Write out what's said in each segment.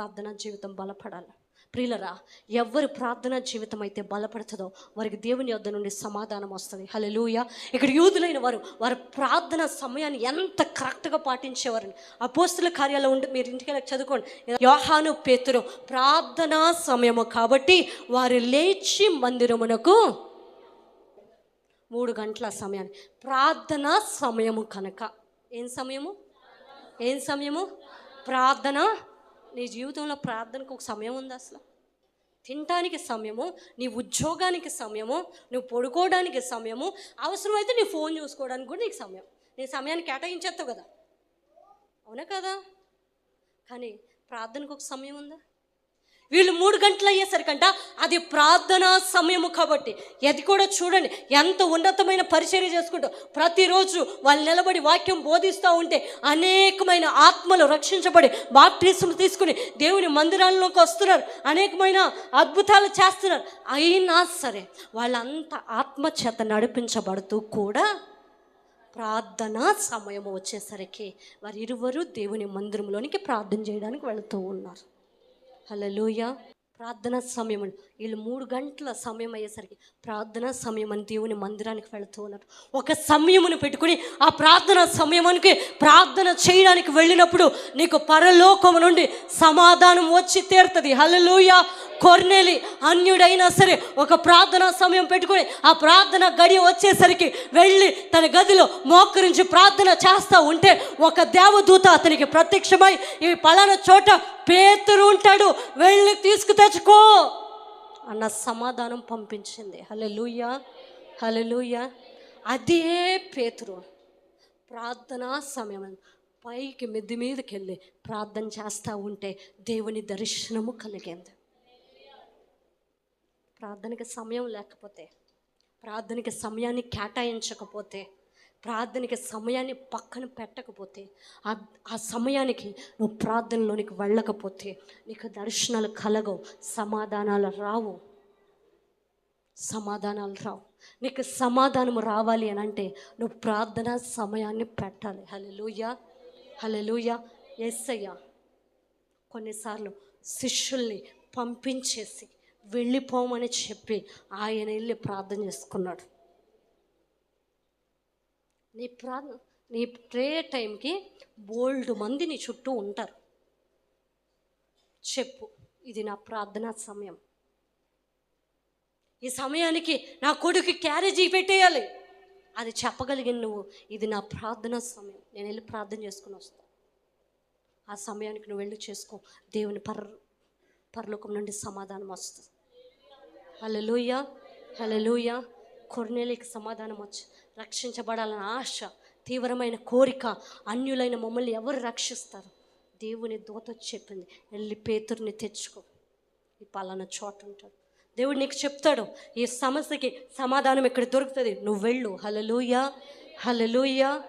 ప్రార్థనా జీవితం బలపడాలి. ప్రియులరా ఎవరి ప్రార్థనా జీవితం అయితే బలపడుతుందో వారికి దేవుని యొద్ద నుండి సమాధానం వస్తుంది. హల్లెలూయా. ఇక్కడ యూదులైన వారు వారి ప్రార్థన సమయాన్ని ఎంత కరెక్ట్గా పాటించేవారని. అపోస్తుల కార్యాలయం ఉండి మీరు ఇంటికి వెళ్ళి చదువుకోండి. యోహాను పేతురు ప్రార్థనా సమయము కాబట్టి వారు లేచి మందిరమునకు మూడు గంటల సమయాన్ని. ప్రార్థనా సమయము కనుక. ఏం సమయము? ఏం సమయము? ప్రార్థన నీ జీవితంలో ప్రార్థనకు ఒక సమయం ఉంది అసలు. తినటానికి సమయము నీ ఉద్యోగానికి సమయము నువ్వు పడుకోవడానికి సమయము అవసరమైతే నీ ఫోన్ చూసుకోవడానికి కూడా నీకు సమయం. నీ సమయాన్ని కేటాయించేస్తావు కదా. అవునా కదా? కానీ ప్రార్థనకు ఒక సమయం ఉందా? వీళ్ళు మూడు గంటలు అయ్యేసరికంట అది ప్రార్థనా సమయము కాబట్టి. అది కూడా చూడండి ఎంత ఉన్నతమైన పరిచర్య చేసుకుంటూ ప్రతిరోజు వాళ్ళు నిలబడి వాక్యం బోధిస్తూ ఉంటే అనేకమైన ఆత్మలు రక్షించబడి బాప్టిస్టులు తీసుకుని దేవుని మందిరాల్లోకి వస్తున్నారు. అనేకమైన అద్భుతాలు చేస్తున్నారు. అయినా సరే వాళ్ళంత ఆత్మచేత నడిపించబడుతూ కూడా ప్రార్థనా సమయం వచ్చేసరికి వారు ఇరువురు దేవుని మందిరంలోనికి ప్రార్థన చేయడానికి వెళుతూ ఉన్నారు. హల్లెలూయా. ప్రార్థన సమయం వీళ్ళు మూడు గంటల సమయం అయ్యేసరికి ప్రార్థనా సమయం అని దేవుని మందిరానికి వెళుతూ ఉన్నారు. ఒక సమయమును పెట్టుకుని ఆ ప్రార్థన సమయానికి ప్రార్థన చేయడానికి వెళ్ళినప్పుడు నీకు పరలోకము నుండి సమాధానం వచ్చి తీరుతుంది. హల్లెలూయా. కొర్నేలి అన్యుడైనా సరే ఒక ప్రార్థన సమయం పెట్టుకుని ఆ ప్రార్థన గడి వచ్చేసరికి వెళ్ళి తన గదిలో మోకరించి ప్రార్థన చేస్తూ ఉంటే ఒక దేవదూత అతనికి ప్రత్యక్షమై ఈ పలానా చోట పేతురు ఉంటాడు. వెళ్ళి తీసుకు తెచ్చుకో అన్న సమాధానం పంపించింది. హల్లెలూయా హల్లెలూయా. అదే పేతురు ప్రార్థనా సమయం. పైకి మిద్ది మీదకి వెళ్ళి ప్రార్థన చేస్తూ ఉంటే దేవుని దర్శనము కలిగింది. ప్రార్థనకి సమయం లేకపోతే ప్రార్థనకి సమయాన్ని కేటాయించకపోతే ప్రార్థనకి సమయాన్ని పక్కన పెట్టకపోతే ఆ ఆ సమయానికి నువ్వు ప్రార్థనలోనికి వెళ్ళకపోతే నీకు దర్శనాలు కలగవు సమాధానాలు రావు. సమాధానాలు రావు. నీకు సమాధానం రావాలి అని అంటే నువ్వు ప్రార్థన సమయాన్ని పెట్టాలి. హలెలూయ హలెలూయ ఎస్సయ్య కొన్నిసార్లు శిష్యుల్ని పంపించేసి వెళ్ళిపోమని చెప్పి ఆయన వెళ్ళి ప్రార్థన చేసుకున్నాడు. నీ ప్రార్థన నీ ప్రేయర్ టైంకి బోల్డ్ మంది నీ చుట్టూ ఉంటారు. చెప్పు ఇది నా ప్రార్థనా సమయం. ఈ సమయానికి నా కొడుకు క్యారేజీ పెట్టేయాలి. అది చెప్పగలిగిన నువ్వు ఇది నా ప్రార్థనా సమయం. నేను వెళ్ళి ప్రార్థన చేసుకుని వస్తాను ఆ సమయానికి నువ్వు వెళ్ళి చేసుకో. దేవుని పర పరలోకం నుండి సమాధానం వస్తుంది. హలలుయ హలలుయ కొర్నేలికి సమాధానం వచ్చి రక్షించబడాలన్న ఆశ తీవ్రమైన కోరిక అన్యులైన మమ్మల్ని ఎవరు రక్షిస్తారు? దేవుని దూత చెప్పింది వెళ్ళి పేతుర్ని తెచ్చుకో. ఈ పలానా చోట ఉంటాడు. దేవుడు నీకు చెప్తాడు ఈ సమస్యకి సమాధానం ఇక్కడ దొరుకుతుంది? నువ్వు వెళ్ళు. హలలుయ హలలుయ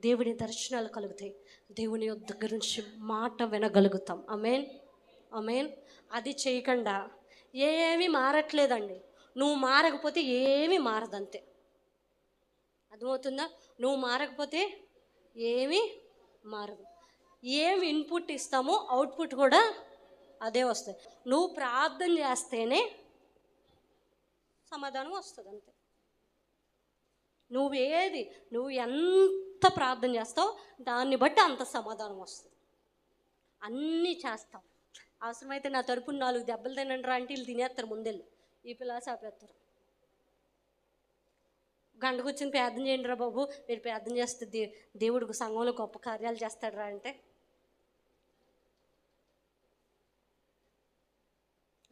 దేవుని దర్శనాలు కలుగుతాయి. దేవుని దగ్గర నుంచి మాట వినగలుగుతాం. అమేన్ అమేన్ అది చేయకుండా ఏమీ మారట్లేదండి. నువ్వు మారకపోతే ఏమీ మారదంతే. అర్థమవుతుందా? నువ్వు మారకపోతే ఏమీ మారదు. ఏమి ఇన్పుట్ ఇస్తామో అవుట్పుట్ కూడా అదే వస్తుంది. నువ్వు ప్రార్థన చేస్తేనే సమాధానం వస్తుంది అంతే. నువ్వు ఏది నువ్వు ఎంత ప్రార్థన చేస్తావు దాన్ని బట్టి అంత సమాధానం వస్తుంది. అన్నీ చేస్తావు అవసరమైతే నా తరపున నాలుగు దెబ్బలు తినండి రా అంటే వీళ్ళు తినేస్తారు ముందెళ్ళు. ఈ పిల్ల చాపేస్తారు. గంట కూర్చొని ప్రార్థన చేయండి రా బాబు మీరు ప్రార్థన చేస్తే దే దేవుడికి సంఘంలో గొప్ప కార్యాలు చేస్తాడు రా అంటే.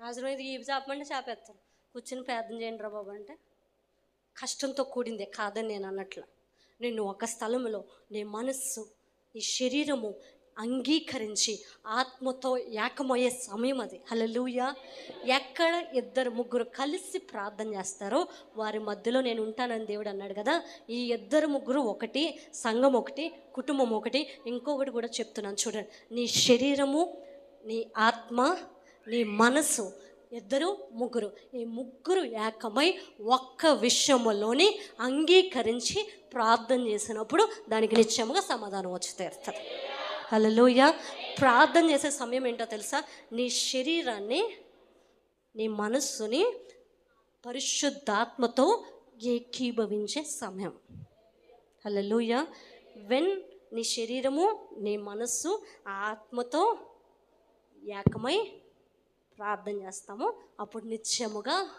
అవసరమైతే ఈ చేపమంటే చేపేస్తారు. కూర్చొని ప్రార్థన చేయండి రా బాబు అంటే. కష్టంతో కూడిందే కాదని నేను అన్నట్లు. నిన్ను ఒక స్థలంలో నీ మనస్సు నీ శరీరము అంగీకరించి ఆత్మతో ఏకమయ్యే సమయం అది. హలలుయ ఎక్కడ ఇద్దరు ముగ్గురు కలిసి ప్రార్థన చేస్తారో వారి మధ్యలో నేను ఉంటానని దేవుడు అన్నాడు కదా. ఈ ఇద్దరు ముగ్గురు ఒకటి సంఘం ఒకటి కుటుంబం ఒకటి ఇంకొకటి కూడా చెప్తున్నాను చూడండి. నీ శరీరము నీ ఆత్మ నీ మనసు ఇద్దరు ముగ్గురు. ఈ ముగ్గురు ఏకమై ఒక్క విషయంలోని అంగీకరించి ప్రార్థన చేసినప్పుడు దానికి నిత్యముగా సమాధానం వచ్చి తీరుతుంది. హల్లెలూయా. ప్రార్థన చేసే సమయం ఏంటో తెలుసా? నీ శరీరాన్ని నీ మనస్సుని పరిశుద్ధాత్మతో ఏకీభవించే సమయం. హల్లెలూయ. వెన్ నీ శరీరము నీ మనస్సు ఆత్మతో ఏకమై ప్రార్థన చేస్తాము అప్పుడు నిత్యముగా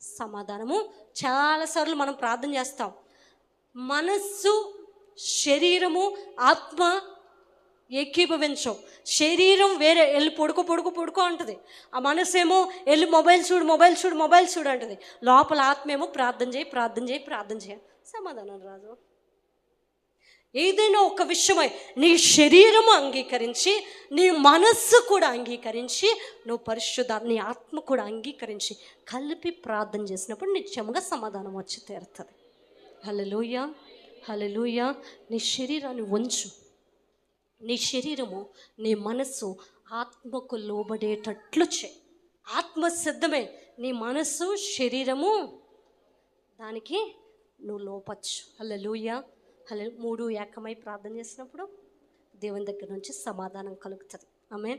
సమాధానము. చాలాసార్లు మనం ప్రార్థన చేస్తాం. మనస్సు శరీరము ఆత్మ ఏకీభవించవు శరీరం వేరే వెళ్ళి పొడుకు పొడుకు పొడుకు అంటుంది. ఆ మనసు ఏమో వెళ్ళి మొబైల్ చూడు మొబైల్ చూడు మొబైల్ చూడు అంటుంది. లోపల ఆత్మ ఏమో ప్రార్థన చేయి ప్రార్థన చేయి ప్రార్థన చేయి. సమాధానం రాదు. ఏదైనా ఒక విషయమై నీ శరీరము అంగీకరించి నీ మనస్సు కూడా అంగీకరించి నువ్వు పరిశుద్ధ నీ ఆత్మ కూడా అంగీకరించి కలిపి ప్రార్థన చేసినప్పుడు నిత్యముగా సమాధానం వచ్చి తీరుతుంది. హలలుయ హలలుయ నీ శరీరాన్ని ఉంచు నీ శరీరము నీ మనస్సు ఆత్మకు లోబడేటట్లు చే ఆత్మ సిద్ధమే నీ మనస్సు శరీరము దానికి నువ్వు లోపచ్చు. హల్లెలూయ. హలే మూడు ఏకమై ప్రార్థన చేసినప్పుడు దేవుని దగ్గర నుంచి సమాధానం కలుగుతుంది. ఆమె